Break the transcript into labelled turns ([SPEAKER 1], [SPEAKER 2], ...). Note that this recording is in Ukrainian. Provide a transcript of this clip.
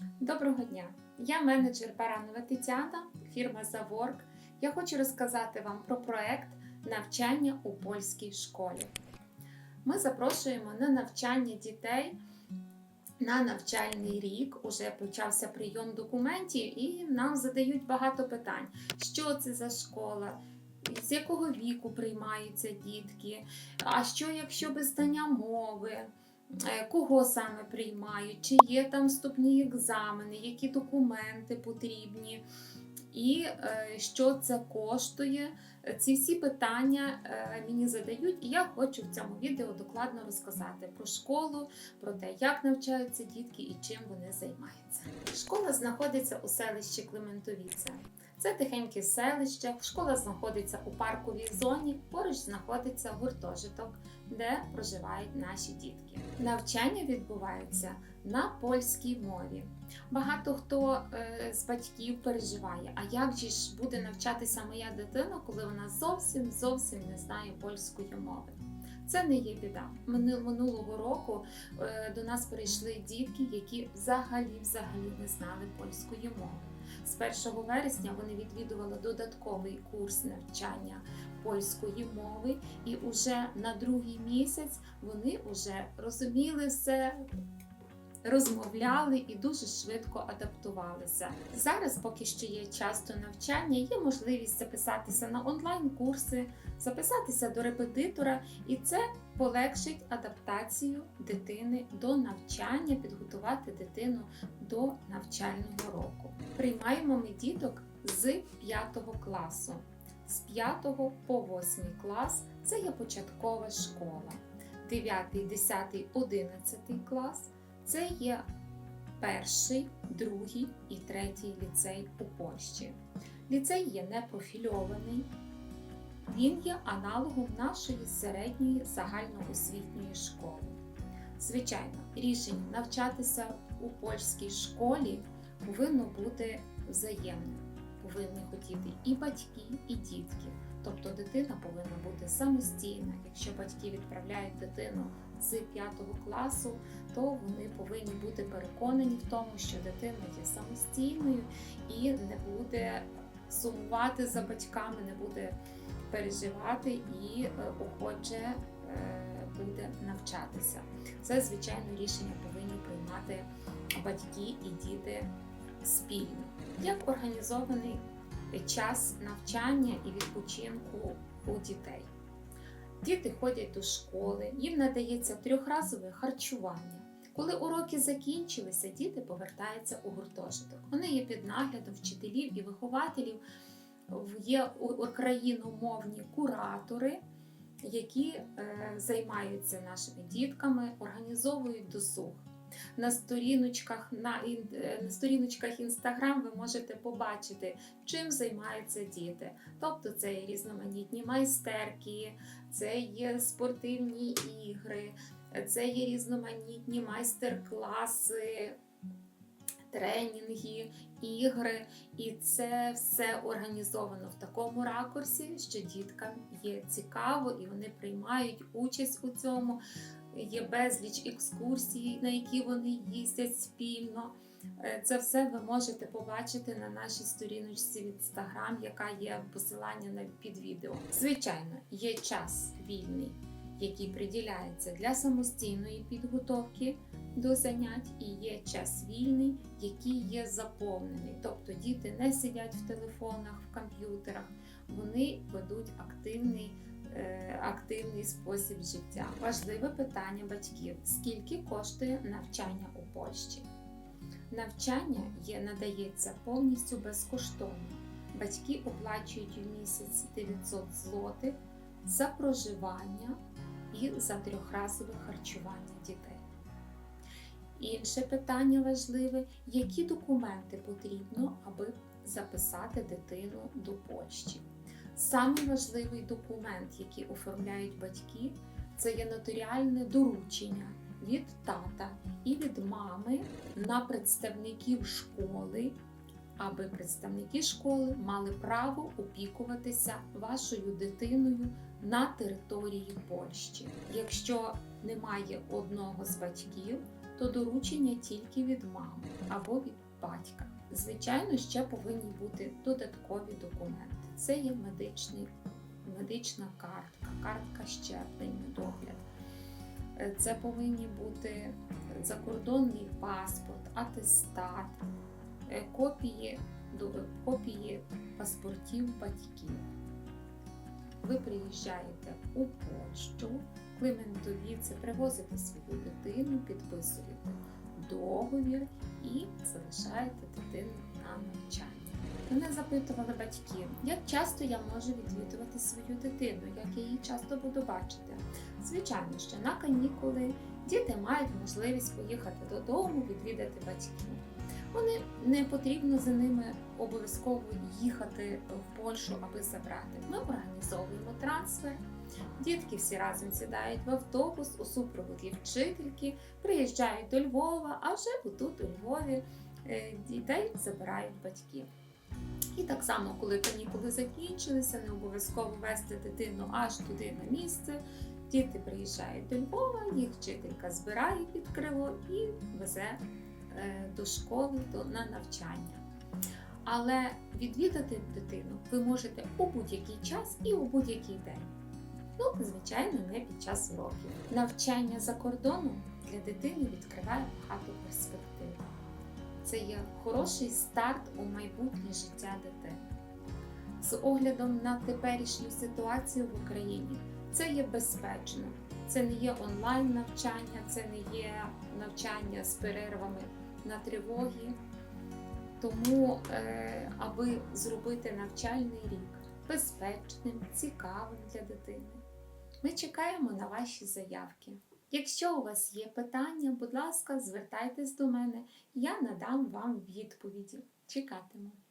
[SPEAKER 1] Доброго дня! Я менеджер Баранова Тетяна, фірма Заворк. Я хочу розказати вам про проект навчання у польській школі. Ми запрошуємо на навчання дітей на навчальний рік. Уже почався прийом документів, і нам задають багато питань: що це за школа, з якого віку приймаються дітки, а що якщо без знання мови. Е, Кого саме приймають, чи є там вступні екзамени, які документи потрібні, і е, що це коштує. Ці всі питання е, мені задають, і я хочу в цьому відео докладно розказати про школу, про те, як навчаються дітки і чим вони займаються. Школа знаходиться у селищі Клементовіця. Це тихеньке селище. Школа знаходиться у парковій зоні. Поруч знаходиться гуртожиток, де проживають наші дітки. Навчання відбувається на польській мові. Багато хто е, з батьків переживає, а як же ж буде навчатися моя дитина, коли вона зовсім зовсім не знає польської мови. Це не є біда. Мину- Минулого року е, до нас прийшли дітки, які взагалі взагалі не знали польської мови. З 1 вересня вони відвідували додатковий курс навчання польської мови, і уже на другий місяць вони вже розуміли все, розмовляли і дуже швидко адаптувалися. Зараз, поки що є час до навчання, є можливість записатися на онлайн-курси, записатися до репетитора, і це полегшить адаптацію дитини до навчання, підготувати дитину до навчального року. Приймаємо ми діток з 5 класу. З 5 по 8 клас це є початкова школа. 9, 10, 11 клас це є перший, другий і третій ліцей у Польщі. Ліцей є непрофільований, він є аналогом нашої середньої загальноосвітньої школи. Звичайно, рішення навчатися у польській школі повинно бути взаємним. Повинні хотіти і батьки, і дітки. Тобто дитина повинна бути самостійна. Якщо батьки відправляють дитину з 5 класу, то вони повинні бути переконані в тому, що дитина є самостійною і не буде сумувати за батьками, не буде переживати і е, охоче е, буде навчатися. Це, звичайно, рішення повинні приймати батьки і діти спільно. Як організований час навчання і відпочинку у дітей? Діти ходять до школи, їм надається трьохразове харчування. Коли уроки закінчилися, діти повертаються у гуртожиток. Вони є під наглядом вчителів і вихователів. Є україномовні куратори, які е, займаються нашими дітками, організовують досуг. На сторіночках на, е, на сторіночках Інстаграм ви можете побачити, чим займаються діти. Тобто це є різноманітні майстерки, це є спортивні ігри, це є різноманітні майстер-класи, тренінги, ігри. І це все організовано в такому ракурсі, що діткам є цікаво і вони приймають участь у цьому. Є безліч екскурсій, на які вони їздять спільно. Е, Це все ви можете побачити на нашій сторіночці в інстаграм, яка є посилання під відео. Звичайно, є час вільний, який приділяється для самостійної підготовки до занять, і є час вільний, який є заповнений. Тобто діти не сидять в телефонах, в комп'ютерах, вони ведуть активний. е, Активний спосіб життя. Важливе питання батьків: скільки коштує навчання у Польщі? Навчання є надається повністю безкоштовно. Батьки оплачують в місяць 900 злотих за проживання і за трьохразове харчування дітей. Інше питання важливе: які документи потрібно, аби записати дитину до Польщі? Самий важливий документ, який оформляють батьки, це є нотаріальне доручення від тата і від мами на представників школи, аби представники школи мали право опікуватися вашою дитиною на території Польщі. Якщо немає одного з батьків, то доручення тільки від мами або від батька. Звичайно, ще повинні бути додаткові документи. Це є медичний, медична картка, картка щеплень, догляд. Це повинні бути закордонний паспорт, атестат, копії, копії паспортів батьків. Ви приїжджаєте у Польщу, Климентовіце, привозите свою дитину, підписуєте договір і залишаєте дитину на навчання. Мене запитували батьки, як часто я можу відвідувати свою дитину, як я її часто буду бачити. Звичайно, що на канікули діти мають можливість поїхати додому, відвідати батьків. Вони не потрібно за ними обов'язково їхати в Польщу, аби забрати. Ми організовуємо трансфер. Дітки всі разом сідають в автобус у супроводі вчительки, приїжджають до Львова, а вже тут у Львові е, дітей забирають батьки. І так само, коли канікули закінчилися, не обов'язково вести дитину аж туди на місце. Діти приїжджають до Львова, їх вчителька збирає під крило і везе е, до школи на навчання. Але відвідати дитину ви можете у будь-який час і у будь-який день. Ну, звичайно, не під час уроків. Навчання за кордоном для дитини відкриває багато перспектив. Це є хороший старт у майбутнє життя дитини. З оглядом на теперішню ситуацію в Україні це є безпечно. Це не є онлайн навчання, це не є навчання з перервами на тривоги. Тому, е, аби зробити навчальний рік безпечним, цікавим для дитини, ми чекаємо на ваші заявки. Якщо у вас є питання, будь ласка, звертайтесь до мене, я надам вам відповіді. Чекатиму.